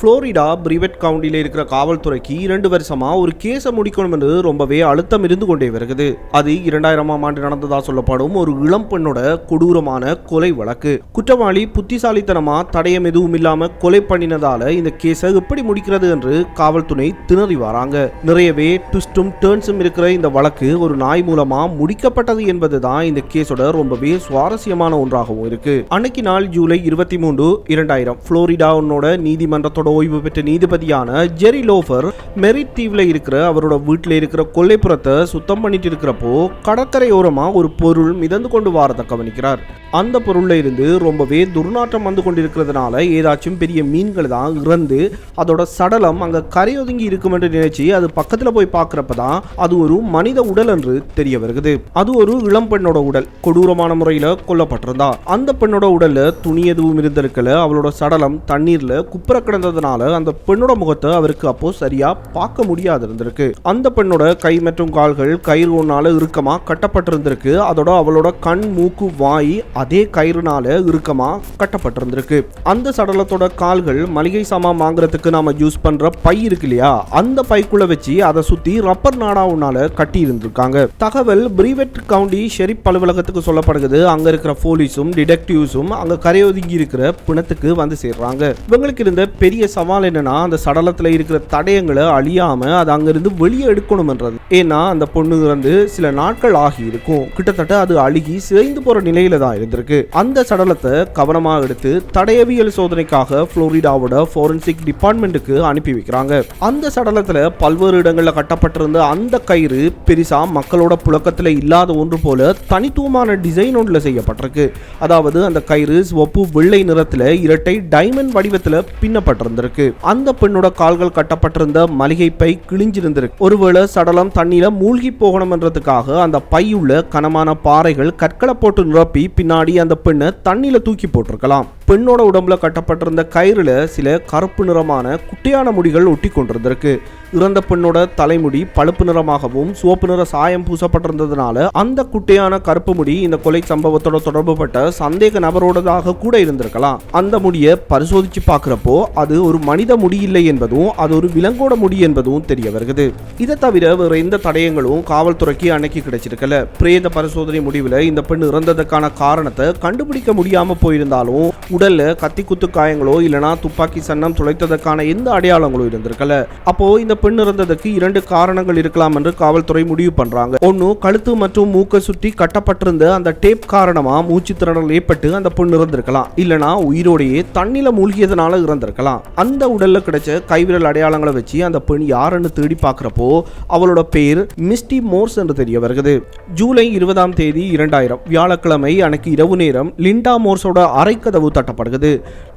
Florida பிரிவெட் கவுண்டியில் இருக்கிற காவல்துறைக்கு இரண்டு வருஷமா ஒரு கேஸை முடிக்கணும் என்று ரொம்பவே அழுத்தம் இருந்து கொண்டே வருகிறது. அது இரண்டாயிரமாம் ஆண்டு நடந்ததா சொல்லப்படும் ஒரு இளம் பெண்ணோட கொடூரமான கொலை வழக்கு. குற்றவாளி புத்திசாலித்தனமா தடயம் எதுவும் இல்லாம கொலை பண்ணினதால இந்த கேஸை எப்படி முடிக்கிறது என்று காவல்துறை திணறி வராங்க. நிறையவே ட்விஸ்டும் டேர்ன்ஸும் இருக்கிற இந்த வழக்கு ஒரு நாய் மூலமா முடிக்கப்பட்டது என்பதுதான் இந்த கேஸோட ரொம்பவே சுவாரஸ்யமான ஒன்றாகவும் இருக்கு. அன்னைக்கு நாள் ஜூலை இருபத்தி மூன்று இரண்டாயிரம். புளோரிடாவோட நீதிமன்றத்தோட ஓய்வு பெற்ற நீதிபதியான ஜெரி லோஃபர் மெரிட் தீவில் இருக்கிற அவரோட வீட்டில் இருக்கிற கொல்லைப்புறத்தை சுத்தம் பண்ணிட்டு இருக்கிறப்போ கடற்கரையோரமா ஒரு பொருள் மிதந்து கொண்டு வாரதை கவனிக்கிறார். அந்த பொருள்ல இருந்து ரொம்பவே துர்நாற்றம் வந்து கொண்டிருக்கிறதுனால ஏதாச்சும் பெரிய மீன்கள் தான் இறந்து அதோட சடலம் அங்க கரையொதுங்கி இருக்கும் என்று நினைச்சு அது பக்கத்துல போய் பார்க்குறப்ப தான் அது ஒரு மனித உடல் என்று தெரிய வருகிறது. அது ஒரு இளம் பெண்ணோட உடல் கொடூரமான முறையில் கொல்லப்பட்டிருந்தா. அந்த பெண்ணோட உடல்ல துணி எதுவும் இருந்திருக்கல அவளோட சடலம் தண்ணீர்ல குப்புற இருந்ததுனால அந்த பெண்ணோட முகத்தை அவருக்கு அப்போ சரியா பார்க்க முடியாது இருந்திருக்கு. அந்த பெண்ணோட கை மற்றும் கால்கள் கயிறு ஒன்னால இறுக்கமா கட்டப்பட்டிருந்திருக்கு. அதோட அவளோட கண் மூக்கு வாய் அதே கயிறுனால இறுக்கமா கட்டப்பட்டிருந்திருக்கு. அந்த சடலத்தோட கால்கள் மளிகை சாமான் வாங்குறதுக்கு நாம யூஸ் பண்ற பை இருக்கு இல்லையா? அந்த பைக்குள்ள வச்சு அதை சுத்தி ரப்பர் நாடாவுனால கட்டி இருந்திருக்காங்க. தகவல் பிரிவெட் கவுண்டி ஷெரிப் அலுவலகத்துக்கு சொல்லப்படுகிறது. அங்க இருக்கிற போலீஸும் டிடெக்டிவ்ஸும் அங்க கரையொதுங்கி இருக்கிற பிணத்துக்கு வந்து சேர்றாங்க. இவங்களுக்கு இருந்த பெரிய சவால் என்னன்னா அந்த சடலத்தில் இருக்கிற தடயங்களை அழியாம அதை அங்கிருந்து வெளியே எடுக்கணும்ன்றது. ஏன்னா அந்த பொண்ணு வந்து சில நாட்கள் ஆகி இருக்கும் கிட்டத்தட்ட அது அழுகி சிதைந்து போற நிலையில தான் இருந்திருக்கு. அந்த சடலத்தை கவனமாக எடுத்து தடயவியல் சோதனைக்காக புளோரிடாவோட ஃபோரன்சிக் டிபார்ட்மெண்ட்டுக்கு அனுப்பி வைக்கிறாங்க. அந்த சடலத்தில் பல்வேறு இடங்களில் கட்டப்பட்டிருந்த அந்த கயிறு பெரிசா மக்களோட புழக்கத்தில் இல்லாத ஒன்று போல தனித்துவமான டிசைன் ஒன்றில் செய்யப்பட்டிருக்கு. அதாவது அந்த கயிறு சிவப்பு வெள்ளை நிறத்தில் இரட்டை டைமண்ட் வடிவத்தில் பின்னப்பட்டிருந்தது. இருந்திருக்கு அந்த பெண்ணோட கால்கள் கட்டப்பட்டிருந்த மளிகை பை கிழிஞ்சிருந்திருக்கு. ஒருவேளை சடலம் தண்ணீர மூழ்கி போகணும்ன்றதுக்காக அந்த பையுள்ள கனமான பாறைகள் கற்களை போட்டு நிரப்பி பின்னாடி அந்த பெண்ணை தண்ணியில தூக்கி போட்டிருக்கலாம். பெண்ணோட உடம்புல கட்டப்பட்டிருந்த கயிறுல சில கருப்பு நிறமான குட்டியான முடிகள் ஒட்டி கொண்டிருந்திருக்கு. இறந்த பெண்ணோட தலைமுடி பழுப்பு நிறமாகவும் சிவப்பு நிற சாயம் பூசப்பட்டிருந்ததுனால அந்த குட்டையான கருப்பு முடி இந்த கொலை சம்பவத்தோட தொடர்புபட்ட சந்தேக நபரோடதாக கூட இருந்திருக்கலாம். அந்த முடியை பரிசோதிச்சு பார்க்குறப்போ அது ஒரு மனித முடி இல்லை என்பதும் அது ஒரு விலங்கோட முடி என்பதும் தெரிய வருகிறது. இதை தவிர வேற எந்த தடயங்களும் காவல்துறைக்கு அன்னைக்கு கிடைச்சிருக்கல. பிரேத பரிசோதனை முடிவில் இந்த பெண் இறந்ததுக்கான காரணத்தை கண்டுபிடிக்க முடியாம போயிருந்தாலும் உடல்ல கத்தி குத்து காயங்களோ இல்லைனா துப்பாக்கி சன்னம் துளைத்ததற்கான எந்த அடையாளங்களோ இருந்திருக்கல. அப்போ இந்த பெண் இறந்ததுக்கு இரண்டு காரணங்கள் இருக்கலாம் என்று காவல்துறை முடிவு பண்றாங்க. ஒன்னு கழுத்து மற்றும் மூக்கை சுற்றி கட்டப்பட்டிருந்த அந்த டேப் காரணமா மூச்சு திறனல் ஏற்பட்டு அந்த பெண் இறந்திருக்கலாம். இல்லனா உயிரோடையே தண்ணில மூழ்கியதனால இறந்திருக்கலாம். அந்த உடல்ல கிடைச்ச கைவிரல் அடையாளங்களை வச்சு அந்த பெண் யாருன்னு தேடி பார்க்குறப்போ அவளோட பேர் மிஸ்டி மோர்ஸ் என்று தெரிய வருகிறது. ஜூலை இருபதாம் தேதி இரண்டாயிரம். வியாழக்கிழமை அன்னைக்கு இரவு நேரம் லிண்டா மோர்ஸோட அரைக்கதவு தட்டு காட்டப்படுகிறது.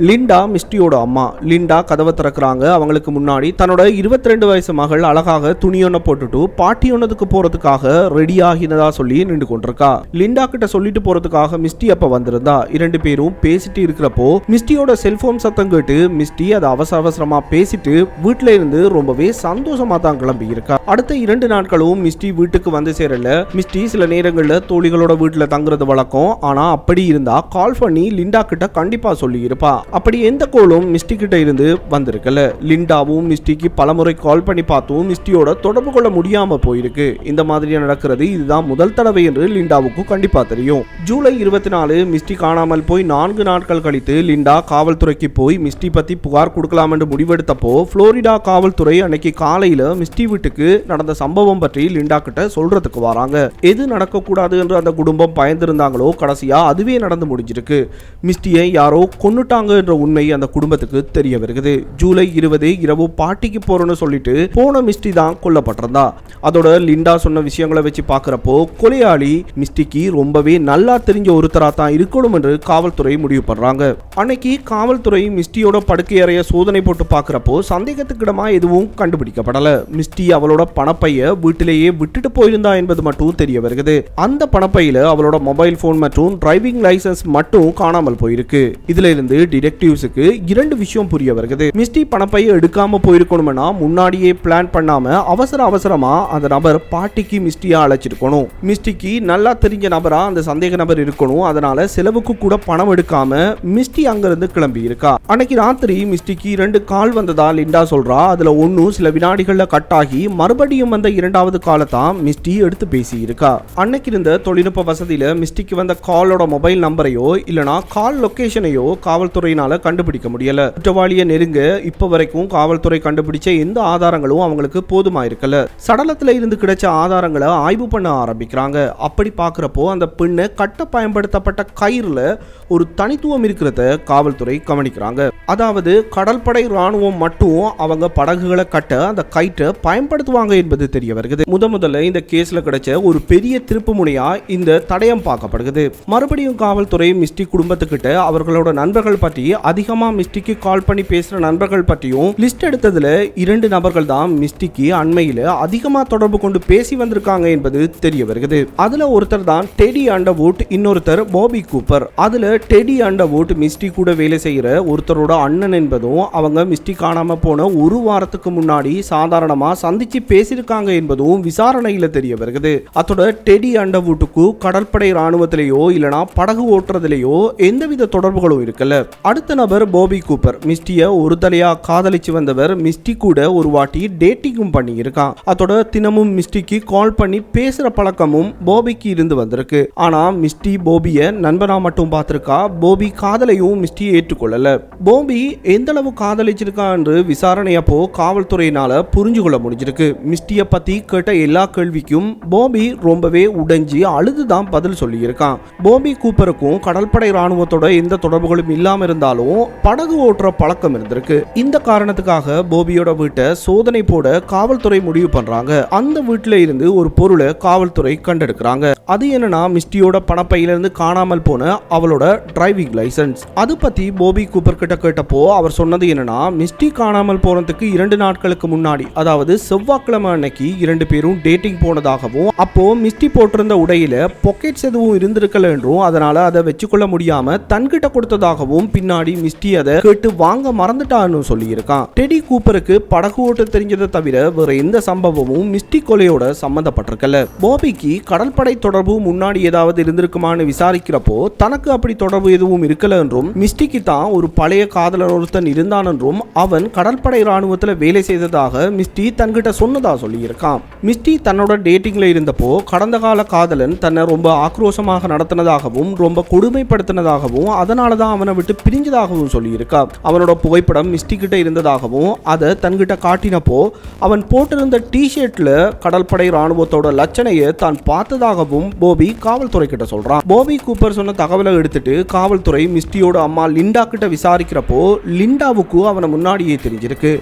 லிண்டா மிஸ்டியோட அம்மா. லிண்டா கதவை திறக்கிறாங்க. அவங்களுக்கு முன்னாடி தன்னோட இருபத்தி ரெண்டு வயசு மகள் அழகாக துணியொன்ன போட்டுட்டு பாட்டியொன்னதுக்கு போறதுக்காக ரெடி ஆகினதா சொல்லி நின்று கொண்டிருக்கா. லிண்டா கிட்ட சொல்லிட்டு போறதுக்காக மிஸ்டி அப்ப வந்திருந்தா. இரண்டு பேரும் பேசிட்டு இருக்கிறப்போ மிஸ்டியோட செல்போன் சத்தம் கேட்டு மிஸ்டி அதை அவசர அவசரமா பேசிட்டு வீட்டுல இருந்து ரொம்பவே சந்தோஷமா தான் கிளம்பி இருக்கா. அடுத்த இரண்டு நாட்களும் மிஸ்டி வீட்டுக்கு வந்து சேரல. மிஸ்டி சில நேரங்கள்ல தோழிகளோட வீட்டுல தங்குறது வழக்கம். ஆனா அப்படி இருந்தா கால் பண்ணி லிண்டா கிட்ட கண்டிப்பா கண்டிப்பாக சொல்லியிருப்பா. அப்படி எந்த கோலும் மிஸ்டி கிட்ட இருந்து வந்திருக்கல. லிண்டாவும் மிஸ்டிக்கு பலமுறை கால் பண்ணி பார்த்தும் மிஸ்டியோட தொடர்பு கொள்ள முடியாம போயிருக்கு. இந்த மாதிரி நடக்கிறது இதுதான் முதல் தடவை என்று லிண்டாவுக்கும் கண்டிப்பா தெரியும். ஜூலை இருபத்தி நாலு மிஸ்டி காணாமல் போய் நான்கு நாட்கள் கழித்து லிண்டா காவல்துறைக்கு போய் மிஸ்டி பத்தி புகார் கொடுக்கலாம் என்று முடிவெடுத்தப்போ புளோரிடா காவல்துறை அன்னைக்கு காலையில மிஸ்டி வீட்டுக்கு நடந்த சம்பவம் பற்றி லிண்டா கிட்ட சொல்றதுக்கு வராங்க. எது நடக்கக்கூடாது என்று அந்த குடும்பம் பயந்திருந்தாங்களோ கடைசியா அதுவே நடந்து முடிஞ்சிருக்கு. மிஸ்டியை யார் யாரோ கொன்னுட்டாங்கன்ற உண்மை அந்த குடும்பத்துக்கு தெரிய வருகிறது. ஜூலை இருபது இரவு பாட்டிக்கு போறோம்னு சொல்லிட்டு போன மிஸ்டி தான் கொல்லப்பட்டிருந்தா. அதோட லிண்டா சொன்ன விஷயங்களை வச்சு பார்க்குறப்போ கொலையாளி மிஸ்டிக்கு ரொம்பவே நல்லா தெரிஞ்ச ஒருத்தரா தான் இருக்கணும் என்று காவல்துறை முடிவு பண்றாங்க. அன்னைக்கு காவல்துறை மிஸ்டியோட படுக்கை அறைய சோதனை போட்டு பார்க்குறப்போ சந்தேகத்துக்கிடமா எதுவும் கண்டுபிடிக்கப்படல. மிஸ்டி அவளோட பணப்பைய வீட்டிலேயே விட்டுட்டு போயிருந்தா என்பது மட்டும் தெரிய வருகிறது. அந்த பணப்பையில அவளோட மொபைல் போன் மற்றும் டிரைவிங் லைசன்ஸ் மட்டும் காணாமல் போயிருக்கு. இதுல இருந்து டிடெக்டிவ்ஸுக்கு இரண்டு விஷயம் புரிய வருகிறது. மிஸ்டி பணப்பைய எடுக்காம போயிருக்கணும்னா முன்னாடியே பிளான் பண்ணாம அவசர அவசரமா அந்த நபர் பாட்டிக்கு மிஸ்டியா அழைச்சிருக்கணும். மிஸ்டிக்கு நல்லா தெரிஞ்ச நபரா அந்த சந்தேக நபர் இருக்கணும். அதனால செலவுக்கு கூட பணம் எடுக்காம மிஸ்டி அங்கிருந்து கிளம்பி இருக்கா அன்னைக்கு ராத்திரி மிஸ்டிக்கு இரண்டு கால் வந்ததா லிண்டா சொல்றா. அதுல ஒன்னும் சில வினாடிகள்ல கட் ஆகி மறுபடியும் வந்த இரண்டாவது காலை தான் மிஸ்டி எடுத்து பேசி இருக்கா அன்னைக்கு இருந்த தொழில்நுட்ப வசதியில மிஸ்டிக்கு வந்த காலோட மொபைல் நம்பரையோ இல்லனா கால் பிரச்சனையோ காவல்துறையினால கண்டுபிடிக்க முடியல. குற்றவாளியை நெருங்க இப்ப வரைக்கும் காவல்துறை கண்டுபிடிச்ச எந்த ஆதாரங்களும் அவங்களுக்கு போதுமா இருக்கல. சடலத்துல இருந்து கிடைச்ச ஆதாரங்களை ஆய்வு பண்ண ஆரம்பிக்கிறாங்க. அப்படி பாக்குறப்போ அந்த பெண்ணு கட்ட பயன்படுத்தப்பட்ட கயிறுல ஒரு தனித்துவம் இருக்கிறத காவல்துறை கவனிக்கிறாங்க. அதாவது கடற்படை ராணுவம் மட்டும் அவங்க படகுகளை கட்ட அந்த கயிற்றை பயன்படுத்துவாங்க என்பது தெரிய வருகிறது. முத முதல்ல இந்த கேஸ்ல கிடைச்ச ஒரு பெரிய திருப்பு முனையா இந்த தடயம் பார்க்கப்படுகிறது. மறுபடியும் காவல்துறை மிஸ்டி குடும்பத்துக்கிட்ட அவர்கள் அவர்களோட நண்பர்கள் பற்றி அதிகமா மிஸ்டிக்கு கால் பண்ணி பேசுற நண்பர்கள் பற்றியும் லிஸ்ட் எடுத்ததில் இரண்டு நபர்கள் தான் மிஸ்டிக்கு அண்மையில் அதிகமாக தொடர்பு கொண்டு பேசி வந்திருக்காங்க என்பது தெரிய வருகிறது. அதுல ஒருத்தர் தான் டெடி அண்டர்வுட் இன்னொருத்தர் பாபி கூப்பர். அதில் டெடி அண்டர்வுட் மிஸ்டி கூட வேலை செய்யற ஒருத்தரோட அண்ணன் என்பதும் அவங்க மிஸ்டி காணாமல் போன ஒரு வாரத்துக்கு முன்னாடி சாதாரணமாக சந்திச்சு பேசியிருக்காங்க என்பதும் விசாரணையில் தெரிய வருகிறது. அத்தோட டெடி அண்டர்வுட்டுக்கு கடற்படை ராணுவத்திலேயோ இல்லைனா படகு ஓட்டுறதுலேயோ எந்தவித தொடர்புகளும் இருக்குல்ல. அடுத்த நபர் போபி கூப்பர். மிஸ்டிய ஒரு தலையா காதலிச்சு வந்தவர் மிஸ்டி கூட ஒரு வாட்டி டேட்டிங்கும் பண்ணி இருக்கான் அதோட தினமும் மிஸ்டிக்கு கால் பண்ணி பேசுற பழக்கமும் போபிக்கு இருந்து வந்திருக்கு. ஆனா மிஸ்டி போபிய நண்பனா மட்டும் பார்த்திருக்கா? போபி காதலையும் மிஸ்டி ஏற்றுக்கொள்ளல. போபி எந்த அளவு காதலிச்சிருக்கான்னு விசாரணை அப்போ காவல்துறையினால புரிஞ்சு கொள்ள முடிஞ்சிருக்கு. மிஸ்டிய பத்தி கேட்ட எல்லா கேள்விக்கும் போபி ரொம்பவே உடைஞ்சு அழுதுதான் பதில் சொல்லியிருக்கான். போபி கூப்பருக்கும் கடற்படை ராணுவத்தோட எந்த தொடர்புகளும் இல்லாம இருந்தாலும் படகு ஓட்டுற பழக்கம் இருந்திருக்கு. இந்த காரணத்துக்காக போபியோட வீட்டை சோதனை போட காவல்துறை முடிவு பண்றாங்க. அந்த வீட்டுல இருந்து ஒரு பொருளை காவல்துறை கண்டெடுக்கிறாங்க. அது என்னன்னா மிஸ்டியோட பணப்பையில இருந்து காணாமல் போன அவளோட டிரைவிங் லைசன்ஸ். அது பத்தி போபி கூப்பர் கிட்ட கேட்டப்போ அவர் சொன்னது என்னன்னா மிஸ்டி காணாமல் போனதுக்கு இரண்டு நாட்களுக்கு முன்னாடி அதாவது செவ்வாய்க்கிழமை அன்னைக்கு இரண்டு பேரும் டேட்டிங் போனதாகவும் அப்போ மிஸ்டி போட்டிருந்த உடையில பொக்கெட்ஸ் எதுவும் இருந்திருக்கல என்றும் அதனால அதை வச்சுக்கொள்ள முடியாம தன்கிட்ட கொடுத்ததாகவும் பின்னாடி மிஸ்டி அதை கேட்டு வாங்க மறந்துட்டான்னு சொல்லியிருக்கான். டெடி கூப்பருக்கு படகு ஓட்ட தெரிஞ்சதை தவிர வேற எந்த சம்பவமும் மிஸ்டி கொலையோட சம்பந்தப்பட்டிருக்கல போபிக்கு கடற்படை தொடர்பு முன்னாடி ஏதாவது இருந்திருக்குமான்னு விசாரிக்கிறப்போ தனக்கு அப்படி தொடர்பு எதுவும் இருக்கல என்றும் மிஸ்டிக்கு தான் ஒரு பழைய காதலர் ஒருத்தன் இருந்தான் என்றும் அவன் கடற்படை ராணுவத்தில் வேலை செய்ததாக மிஸ்டி தன்கிட்ட சொன்னதா சொல்லியிருக்கான். மிஸ்டி தன்னோட டேட்டிங்ல இருந்தப்போ கடந்த கால காதலன் தன்னை ரொம்ப ஆக்ரோஷமாக நடத்தினதாகவும் ரொம்ப கொடுமைப்படுத்தினதாகவும் அதனால தான் அவனை விட்டு பிரிஞ்சதாகவும் சொல்லியிருக்கா. அவனோட புகைப்படம் மிஸ்டி கிட்ட இருந்ததாகவும் அதை தன்கிட்ட காட்டினப்போ அவன் போட்டிருந்த டிஷர்ட்ல கடற்படை ராணுவத்தோட லட்சணையை தான் பார்த்ததாகவும் போபி காவல்துறை கிட்ட சொல்றான். போபி கூப்பர் சொன்ன தகவலை எடுத்துட்டு காவல்துறை மிஸ்டியோட அம்மா லிண்டா கிட்ட விசாரிக்கிறப்போ லிண்டாவுக்கு அவனை முன்னாடியே தெரிஞ்சிருக்கு.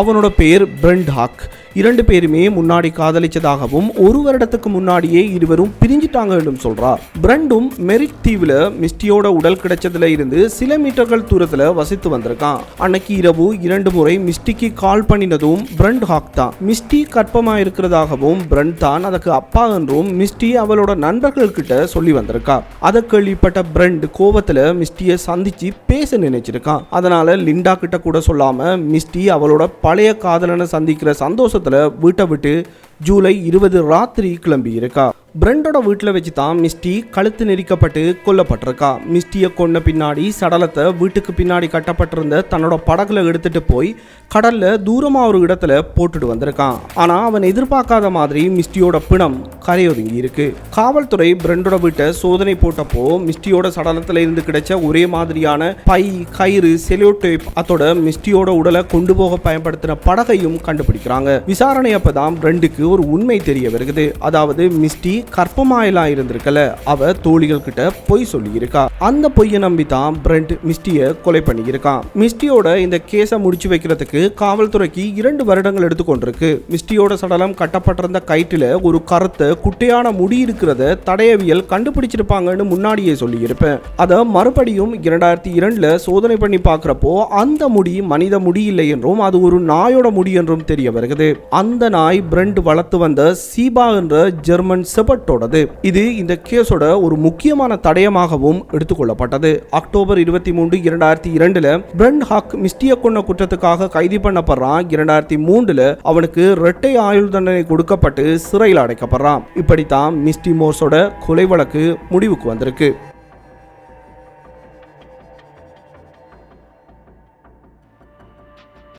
அவனோட பேர் பிரெண்ட் ஹாக். இரண்டு பேருமே முன்னாடி காதலிச்சதாகவும் ஒரு வருடத்துக்கு முன்னாடியே இருவரும் பிரிஞ்சிட்டாங்க என்றும் சொல்றார். பிரண்டும் மெரிட் தீவுல மிஸ்டியோட உடல் கிடைச்சதுல இருந்து சில மீட்டர்கள் தூரத்துல வசித்து வந்திருக்கான். அன்னைக்கு இரவு இரண்டு முறை மிஸ்டிக்கு கால் பண்ணினதும் பிரண்ட் ஹாக் தான் மிஸ்டி கற்பமா இருக்கிறதாகவும் பிரண்ட் தான் அதுக்கு அப்பா என்றும் மிஸ்டி அவளோட நண்பர்கள் கிட்ட சொல்லி வந்திருக்கா அதை கேள்விப்பட்ட பிரண்ட் கோவத்துல மிஸ்டியை சந்திச்சு பேச நினைச்சிருக்கான். அதனால லிண்டா கிட்ட கூட சொல்லாம மிஸ்டி அவளோட பழைய காதலனை சந்திக்கிற சந்தோஷத்துல வீட்டை விட்டு ஜூலை இருபது ராத்திரி கிளம்பியிருக்கா. பிரண்டோட வீட்டில் வச்சு தான் மிஸ்டி கழுத்து நெரிக்கப்பட்டு கொல்லப்பட்டிருக்கா. மிஸ்டியை கொன்ன பின்னாடி சடலத்தை வீட்டுக்கு பின்னாடி கட்டப்பட்டிருந்த தன்னோட படகுல எடுத்துட்டு போய் கடல்ல தூரமாக ஒரு இடத்துல போட்டுட்டு வந்திருக்கான் ஆனால் அவன் எதிர்பார்க்காத மாதிரி மிஸ்டியோட பிணம் கரையொதுங்கி இருக்கு காவல்துறை பிரண்டோட வீட்டை சோதனை போட்டப்போ மிஸ்டியோட சடலத்தில் இருந்து கிடைச்ச ஒரே மாதிரியான பை கயிறு செலோடேப் அதோட மிஸ்டியோட உடலை கொண்டு போக பயன்படுத்தின படகையும் கண்டுபிடிக்கிறாங்க. விசாரணை அப்பதான் பிரெண்டுக்கு ஒரு உண்மை தெரிய வருகிறது. அதாவது மிஸ்டி கற்பமாயலா இருந்திருக்கல. அவ தோழிகள் கிட்ட பொய் சொல்லியிருக்கா. அந்த பொய்யை நம்பி தான் பிரண்ட் மிஸ்டியை கொலை பண்ணியிருக்கான் மிஸ்டியோட இந்த கேஸை முடிச்சு வைக்கிறதுக்கு காவல்துறைக்கு இரண்டு வருடங்கள் எடுத்துக்கொண்டிருக்கு மிஸ்டியோட சடலம் கட்டப்பட்டிருந்த கயிற்றுல ஒரு கருத்த குட்டையான முடி இருக்கிறத தடையவியல் கண்டுபிடிச்சிருப்பாங்கன்னு முன்னாடியே சொல்லியிருப்பேன். அதை மறுபடியும் இரண்டாயிரத்தி இரண்டுல சோதனை பண்ணி பார்க்குறப்போ அந்த முடி மனித முடி இல்லை என்றும் அது ஒரு நாயோட முடி என்றும் தெரிய வருகிறது. அந்த நாய் பிரண்ட் வளர்த்து வந்த சீபா என்ற ஜெர்மன் செபட்டோடது. இது இந்த கேஸோட ஒரு முக்கியமான தடயமாகவும் எடுத்துக்கொள்ளப்பட்டது. அக்டோபர் இருபத்தி மூன்று இரண்டாயிரத்தி இரண்டுல பிரண்ட் ஹாக் மிஸ்டிய கொண்ட குற்றத்துக்காக கைது பண்ணப்படுறான். இரண்டாயிரத்தி மூன்றுல அவனுக்கு இரட்டை ஆயுள் தண்டனை கொடுக்கப்பட்டு சிறையில் அடைக்கப்படுறான். இப்படித்தான் மிஸ்டி மோர்ஸோட கொலை வழக்கு முடிவுக்கு வந்திருக்கு.